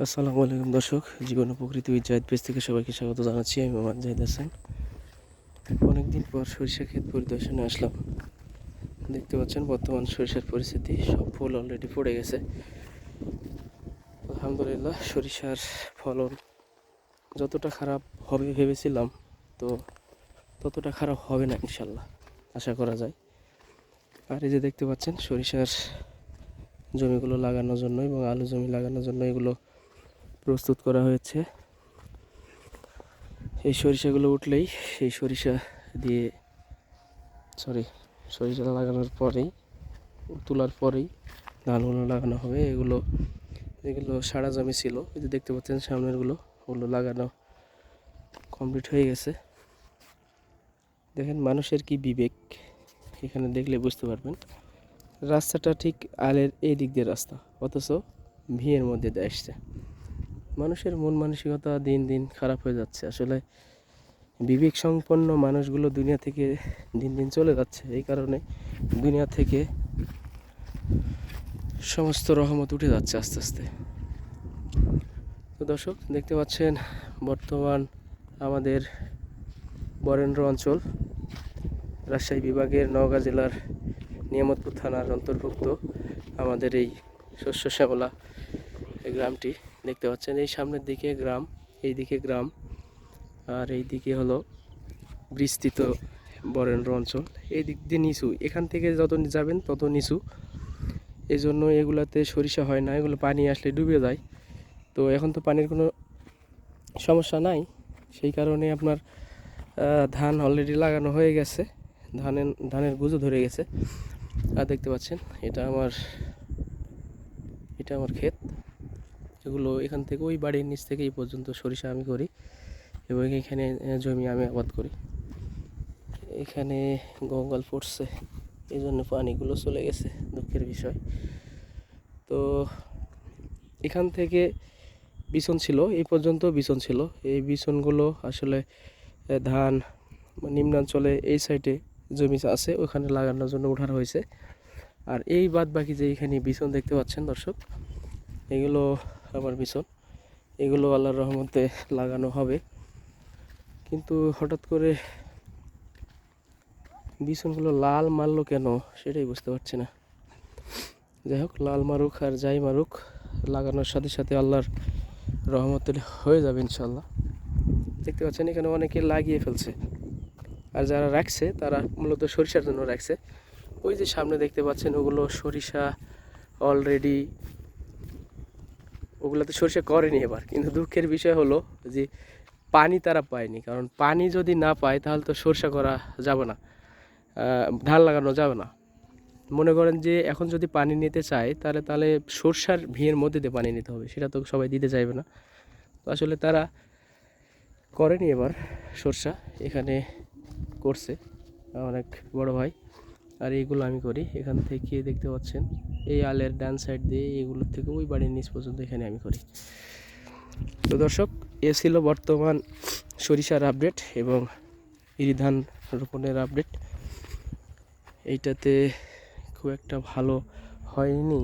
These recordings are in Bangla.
আসসালামু আলাইকুম দর্শক, জীবন প্রকৃতি উইথ জাহিদ পেজ থেকে সবাইকে স্বাগত জানাচ্ছি। আমি মোহাম্মদ জাহিদ হাসান। অনেকদিন পর সরিষা ক্ষেত পরিদর্শনে আসলাম। দেখতে পাচ্ছেন, বর্তমান সরিষার পরিস্থিতি সব ফুল অলরেডি পড়ে গেছে। আলহামদুলিল্লাহ, সরিষার ফলন যতটা খারাপ হবে ভেবেছিলাম, তো ততটা খারাপ হবে না ইনশাল্লাহ, আশা করা যায়। আর এই যে দেখতে পাচ্ছেন, সরিষার জমিগুলো লাগানোর জন্য এবং আলু জমি লাগানোর জন্য এগুলো প্রস্তুত করা হয়েছে। এই সরিষাগুলো উঠলেই সেই সরিষা দিয়ে সরি সরিষা লাগানোর পরেই, তোলার পরেই ধানগুলো লাগানো হবে। এগুলো এগুলো সারা জমি ছিল। এই যে দেখতে পাচ্ছেন সামনেরগুলো, ওগুলো লাগানো কমপ্লিট হয়ে গেছে। দেখেন মানুষের কি বিবেক, এখানে দেখলে বুঝতে পারবেন। রাস্তাটা ঠিক আলের এই দিক দিয়ে রাস্তা, অথচ ভিড়ের মধ্যে দিয়ে আসছে। মানুষের মন মানসিকতা দিন দিন খারাপ হয়ে যাচ্ছে। আসলে বিবেক সম্পন্ন মানুষগুলো দুনিয়া থেকে দিন দিন চলে যাচ্ছে। এই কারণে দুনিয়া থেকে সমস্ত রহমত উঠে যাচ্ছে আস্তে আস্তে। তো দর্শক, দেখতে পাচ্ছেন বর্তমান আমাদের বরেন্দ্র অঞ্চল, রাজশাহী বিভাগের নওগাঁ জেলার নিয়ামতপুর থানার অন্তর্ভুক্ত আমাদের এই শস্য শ্যামলা গ্রামটি। দেখতে পাচ্ছেন, এই সামনের দিকে গ্রাম, এই দিকে গ্রাম, আর এই দিকে হলো বিস্তৃত বরেন্দ্র অঞ্চল। এই দিক দিয়ে নিচু, এখান থেকে যত যাবেন তত নিচু। এই জন্য এগুলাতে সরিষা হয় না, এগুলো পানি আসলে ডুবে যায়। তো এখন তো পানির কোনো সমস্যা নাই, সেই কারণে আপনার ধান অলরেডি লাগানো হয়ে গেছে। ধানের ধানের গুঁজো ধরে গেছে। আর দেখতে পাচ্ছেন, এটা আমার এটা আমার ক্ষেত। এগুলো এখান থেকে ওই বাড়ির নিচ থেকে এই পর্যন্ত সরিষা আমি করি এবং এখানে জমি আমি আবাদ করি। এখানে গঙ্গাল পড়ছে এই জন্য পানিগুলো চলে গেছে, দুঃখের বিষয়। তো এখান থেকে বিছন ছিল, এই পর্যন্ত বিছন ছিল। এই বিছনগুলো আসলে ধান, নিম্নাঞ্চলে এই সাইডে জমি আছে, ওখানে লাগানোর জন্য উঠানো হয়েছে। আর এই বাদ বাকি যে এখানে বিছন দেখতে পাচ্ছেন দর্শক, এগুলো আমার বিছন এগুলো আল্লাহর রহমতে লাগানো হবে। কিন্তু হঠাৎ করে বিছনগুলো লাল মারলো কেন সেটাই বুঝতে পারছি না। যাই হোক, লাল মারুক আর যাই মারুক, লাগানোর সাথে সাথে আল্লাহর রহমত হয়ে যাবে ইনশাল্লাহ দেখতে পাচ্ছেন, এখানে অনেকে লাগিয়ে ফেলছে। আর যারা রাখছে, তারা মূলত সরিষার জন্য রাখছে। ওই যে সামনে দেখতে পাচ্ছেন, ওগুলো সরিষা অলরেডি ওগুলোতে সরিষা করেনি এবার। কিন্তু দুঃখের বিষয় হলো যে পানি তারা পায়নি। কারণ পানি যদি না পায়, তাহলে তো সরষা করা যাবে না। ধান লাগানো যাবে না। মনে করেন যে এখন যদি পানি নিতে চায়, তাহলে তাহলে সরষার ভিড়ের মধ্যে দিয়ে পানি নিতে হবে। সেটা তো সবাই দিতে চাইবে না। তো আসলে তারা করেনি এবার সরষা। এখানে করছে অনেক বড় ভাই। আর এইগুলো আমি করি। এখান থেকে দেখতে পাচ্ছেন, এই আলের ডান সাইড দিয়ে এগুলোর থেকে ওই বাড়ির নিচ পর্যন্ত এখানে আমি করি। তো দর্শক, এ ছিল বর্তমান সরিষার আপডেট এবং ইরিধান রোপণের আপডেট এইটাতে খুব একটা ভালো হয়নি।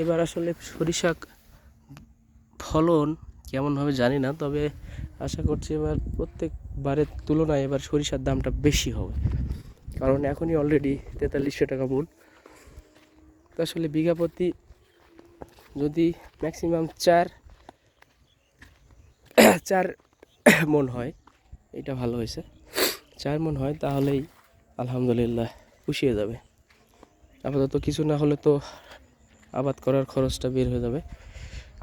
এবার আসলে সরিষা ফলন কেমন হবে জানি না, তবে আশা করছি এবার প্রত্যেকবারের তুলনায় এবার সরিষার দামটা বেশি হবে। কারণ এখনই অলরেডি তেতাল্লিশশো টাকা মূল। তো আসলে বিঘা প্রতি যদি ম্যাক্সিমাম চার চার মন হয়, এটা ভালো হয়েছে। চার মন হয় তাহলেই আলহামদুলিল্লাহ পুষিয়ে যাবে। আপাতত কিছু না হলে তো আবাদ করার খরচটা বের হয়ে যাবে।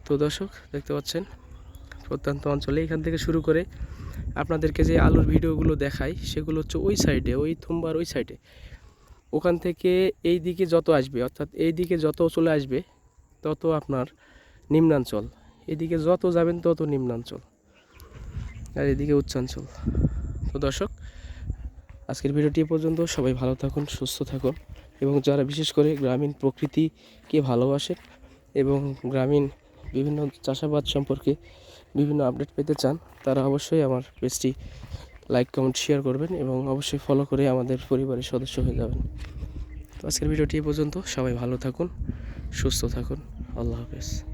তো দর্শক, দেখতে পাচ্ছেন, প্রত্যন্ত অঞ্চলে এখান থেকে শুরু করে আপনাদেরকে যে আলুর ভিডিওগুলো দেখাই, সেগুলো হচ্ছে ওই সাইডে, ওই থুম্বার ওই সাইডে। ওখান থেকে এই দিকে যত আসবে, অর্থাৎ এই দিকে যত চলে আসবে, তত আপনার নিম্নাঞ্চল। এদিকে যত যাবেন, তত নিম্নাঞ্চল। আর এদিকে উচ্চাঞ্চল। তো দর্শক, আজকের ভিডিওটি পর্যন্ত। সবাই ভালো থাকুন, সুস্থ থাকুন। এবং যারা বিশেষ করে গ্রামীণ প্রকৃতিকে ভালোবাসেন এবং গ্রামীণ বিভিন্ন চাষাবাদ সম্পর্কে বিভিন্ন আপডেট পেতে চান, তারা অবশ্যই আমার পেজটি লাইক, কমেন্ট শেয়ার করবেন এবং অবশ্যই ফলো করে আমাদের পরিবারের সদস্য হয়ে যাবেন। তো আজকের ভিডিওটি এ পর্যন্ত। সবাই ভালো থাকুন, সুস্থ থাকুন। আল্লাহ হাফেজ।